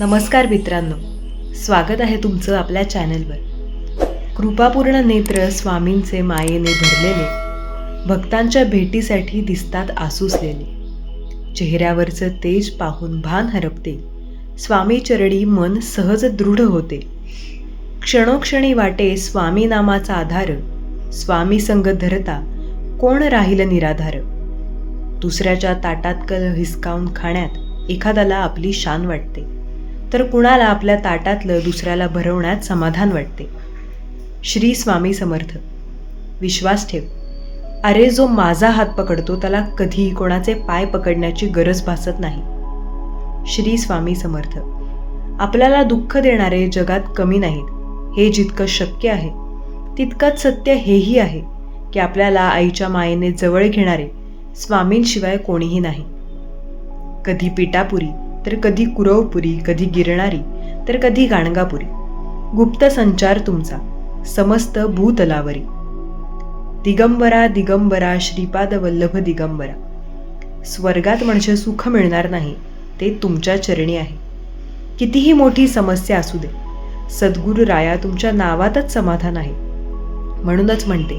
नमस्कार मित्रांनो. स्वागत आहे तुमचं आपल्या चॅनलवर. कृपापूर्ण नेत्र स्वामींचे मायेने भरलेले भक्तांच्या भेटीसाठी दिसतात आसुसलेले. चेहऱ्यावरचं तेज पाहून भान हरपते. स्वामी चरणी मन सहज दृढ होते. क्षणोक्षणी वाटे स्वामी नामाचा आधार. स्वामी संग धरता कोण राहिलं निराधार. दुसऱ्याच्या ताटात कल हिसकावून खाण्यात एखाद्याला आपली शान वाटते. तर कुणाला आपल्या ताटातलं दुसऱ्याला भरवण्यात समाधान वाटते? श्री स्वामी समर्थ. विश्वास ठेव. अरे जो माझा हात पकडतो त्याला कधीही कोणाचे पाय पकडण्याची गरज भासत नाही. श्री स्वामी समर्थ. आपल्याला दुःख देणारे जगात कमी नाहीत. हे जितकं शक्य आहे तितकंच सत्य हेही आहे की आपल्याला आईच्या मायेने जवळ घेणारे स्वामींशिवाय कोणीही नाही. कधी पिठापुरी तर कधी कुरवपुरी कधी गिरणारी तर कधी गाणगापुरी. गुप्त संचार तुमचा समस्त भूतलावरी. दिगंबरा दिगंबरा श्रीपाद वल्लभ दिगंबरा. स्वर्गात म्हणजे सुख मिळणार नाही ते तुमच्या चरणी आहे. कितीही मोठी समस्या असू दे सद्गुरू राया तुमच्या नावातच समाधान आहे. म्हणूनच म्हणते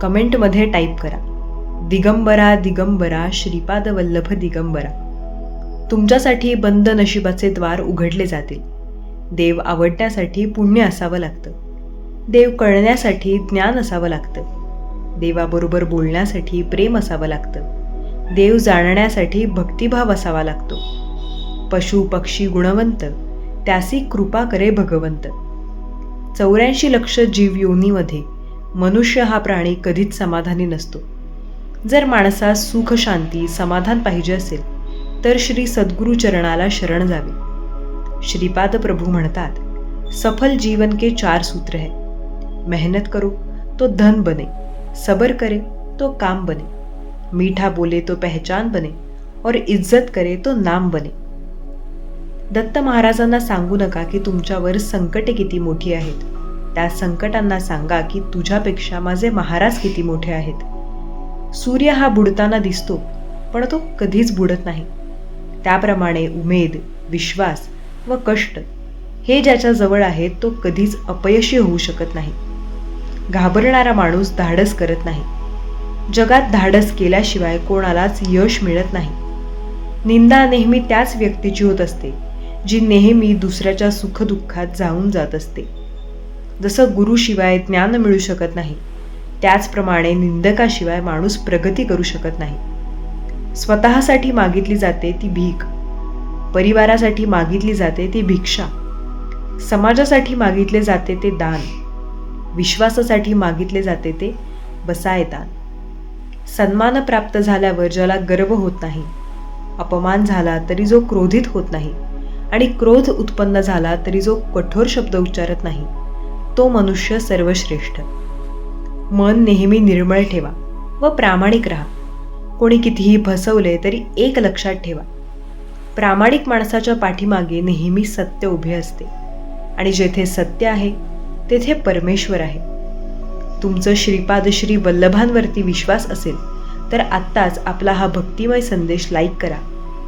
कमेंटमध्ये टाईप करा. दिगंबरा दिगंबरा श्रीपाद वल्लभ दिगंबरा. तुमच्यासाठी बंद नशिबाचे द्वार उघडले जातील. देव आवडण्यासाठी पुण्य असावं लागतं. देव कळण्यासाठी ज्ञान असावं लागतं. देवाबरोबर बोलण्यासाठी प्रेम असावं लागतं. देव जाणण्यासाठी भक्तिभाव असावा लागतो. पशु पक्षी गुणवंत त्यासी कृपा करे भगवंत. चौऱ्याऐंशी लक्ष जीव योनीमध्ये मनुष्य हा प्राणी कधीच समाधानी नसतो. जर माणसास सुख शांती समाधान पाहिजे असेल तर श्री सद्गुरुचरणाला शरण जावे. श्रीपाद प्रभू म्हणतात सफल जीवन के चार सूत्र है. मेहनत करो तो धन बने. सबर करे तो काम बने. मीठा बोले तो पहचान बने. और इज्जत करे तो नाम बने. दत्त महाराजांना सांगू नका की तुमच्यावर संकटे किती मोठी आहेत. त्या संकटांना सांगा की तुझ्यापेक्षा माझे महाराज किती मोठे आहेत. सूर्य हा बुडताना दिसतो पण तो कधीच बुडत नाही. त्याप्रमाणे उमेद विश्वास व कष्ट हे ज्याच्या जवळ आहेत तो कधीच अपयशी होऊ शकत नाही. घाबरणारा माणूस धाडस करत नाही. जगात धाडस केल्याशिवाय कोणालाच यश मिळत नाही. निंदा नेहमी त्याच व्यक्तीची होत असते जी नेहमी दुसऱ्याच्या सुखदुःखात जाऊन जात असते. जसं गुरुशिवाय ज्ञान मिळू शकत नाही त्याचप्रमाणे निंदकाशिवाय माणूस प्रगती करू शकत नाही. स्वतःसाठी मागितली जाते ती भीक. परिवारासाठी मागितली जाते ती भिक्षा. समाजासाठी मागितले जाते ते दान. विश्वासासाठी मागितले जाते ते बसायदान. सन्मान प्राप्त झाल्यावर ज्याला गर्व होत नाही अपमान झाला तरी जो क्रोधित होत नाही आणि क्रोध उत्पन्न झाला तरी जो कठोर शब्द उच्चारत नाही तो मनुष्य सर्वश्रेष्ठ. मन नेहमी निर्मळ ठेवा व प्रामाणिक राहा. कोणी कितीही फसवले तरी एक लक्षात ठेवा. प्रामाणिक माणसाच्या पाठीमागे नेहमी सत्य उभे असते. आणि जेथे सत्य आहे तेथे परमेश्वर आहे. तुमचं श्रीपाद श्री वल्लभांवरती विश्वास असेल तर आत्ताच आपला हा भक्तिमय संदेश लाईक करा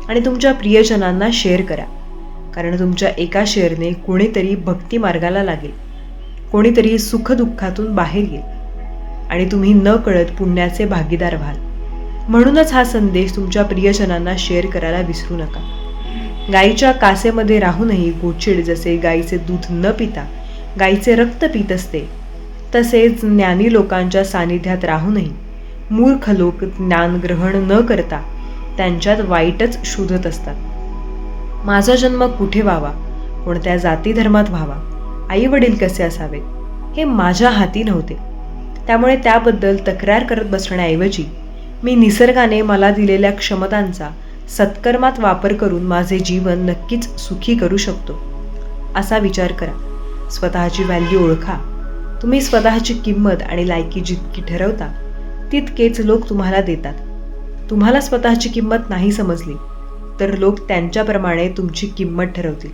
आणि तुमच्या प्रियजनांना शेअर करा. कारण तुमच्या एका शेअरने कोणीतरी भक्ती मार्गाला लागेल. कोणीतरी सुखदुःखातून बाहेर येईल. आणि तुम्ही न कळत पुण्याचे भागीदार व्हाल. म्हणूनच हा संदेश तुमच्या प्रियजनांना शेअर करायला विसरू नका. गाईच्या कासेमध्ये राहूनही गोचिड जसे गाईचे दूध न पिता गाईचे रक्त पित असते तसेच ज्ञानी लोकांच्या सानिध्यात राहूनही मूर्ख लोक ज्ञान ग्रहण न करता त्यांच्यात वाईटच शोधत असतात. माझा जन्म कुठे व्हावा? कोणत्या जाती धर्मात व्हावा? आई वडील कसे असावेत? हे माझ्या हाती नव्हते. त्यामुळे त्याबद्दल तक्रार करत बसण्याऐवजी मी निसर्गाने मला दिलेल्या क्षमतांचा सत्कर्मात वापर करून माझे जीवन नक्कीच सुखी करू शकतो. असा विचार करा. स्वतःची व्हॅल्यू ओळखा. तुम्ही स्वतःची किंमत आणि लायकी जितकी ठरवता तितकेच लोक तुम्हाला देतात. तुम्हाला स्वतःची किंमत नाही समजली तर लोक त्यांच्याप्रमाणे तुमची किंमत ठरवतील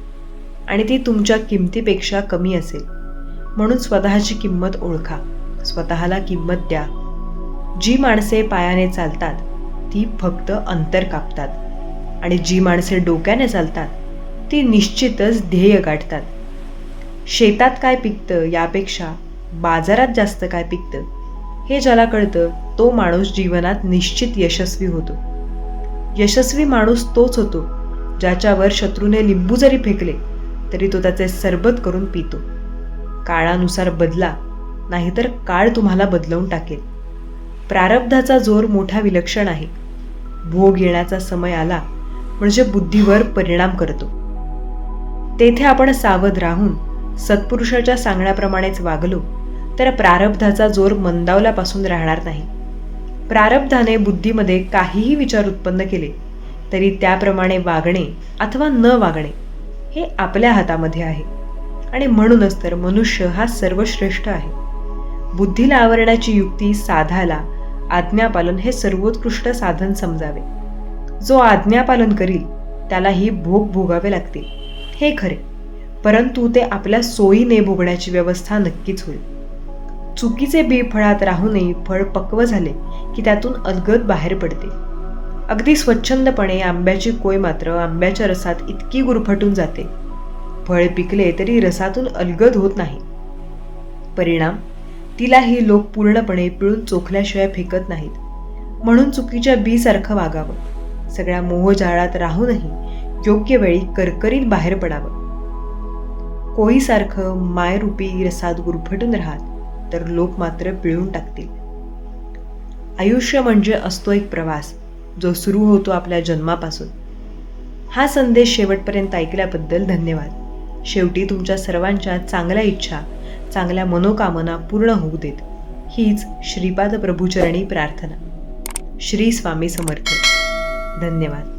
आणि ती तुमच्या किमतीपेक्षा कमी असेल. म्हणून स्वतःची किंमत ओळखा. स्वतःला किंमत द्या. जी माणसे पायाने चालतात ती फक्त अंतर कापतात. आणि जी माणसे डोक्याने चालतात ती निश्चितच ध्येय गाठतात. शेतात काय पिकतं यापेक्षा बाजारात जास्त काय पिकतं हे ज्याला कळतं तो माणूस जीवनात निश्चित यशस्वी होतो. यशस्वी माणूस तोच होतो ज्याच्यावर शत्रूने लिंबू जरी फेकले तरी तो त्याचे सरबत करून पितो. काळानुसार बदला नाहीतर काळ तुम्हाला बदलवून टाकेल. प्रारब्धाचा जोर मोठा विलक्षण आहे. भोग येण्याचा समय आला म्हणजे बुद्धीवर परिणाम करतो. तेथे आपण सावध राहून सत्पुरुषाच्या सांगण्याप्रमाणेच वागलो तर प्रारब्धाचा जोर मंदावल्यापासून राहणार नाही. प्रारब्धाने बुद्धीमध्ये काहीही विचार उत्पन्न केले तरी त्याप्रमाणे वागणे अथवा न वागणे हे आपल्या हातामध्ये आहे. आणि म्हणूनच तर मनुष्य हा सर्वश्रेष्ठ आहे. बुद्धीला आवरण्याची युक्ती साधायला आज्ञापालन हे सर्वोत्कृष्ट साधन समजावे. जो आज्ञापालन करील त्यालाही भोग भोगावे लागतील. हे खरे. परंतु ते आपल्या सोयीने भोगण्याची व्यवस्था नक्कीच होईल. चुकीचे बी फळात राहूनही फळ पक्व झाले की त्यातून अलगद बाहेर पडते. अगदी स्वच्छंदपणे आंब्याची कोय मात्र आंब्याच्या रसात इतकी गुरफटून जाते. फळ पिकले तरी रसातून अलगद होत नाही. परिणाम? तिलाही लोक पूर्णपणे पिळून चोखल्याशिवाय फेकत नाहीत. म्हणून चुकीच्या बीसारखं वागावं. सगळ्या मोहजाळात राहूनही योग्य वेळी करकरीत बाहेर पडावं. कोळीसारखं मायरूपी रसात गुरफटून राहत तर लोक मात्र पिळून टाकतील. आयुष्य म्हणजे असतो एक प्रवास जो सुरू होतो आपल्या जन्मापासून. हा संदेश शेवटपर्यंत ऐकल्याबद्दल धन्यवाद. शेवटी तुमच्या सर्वांच्या चांगल्या इच्छा चांगल्या मनोकामना पूर्ण होऊ देत. हीच श्रीपाद प्रभूचरणी प्रार्थना. श्री स्वामी समर्थ. धन्यवाद.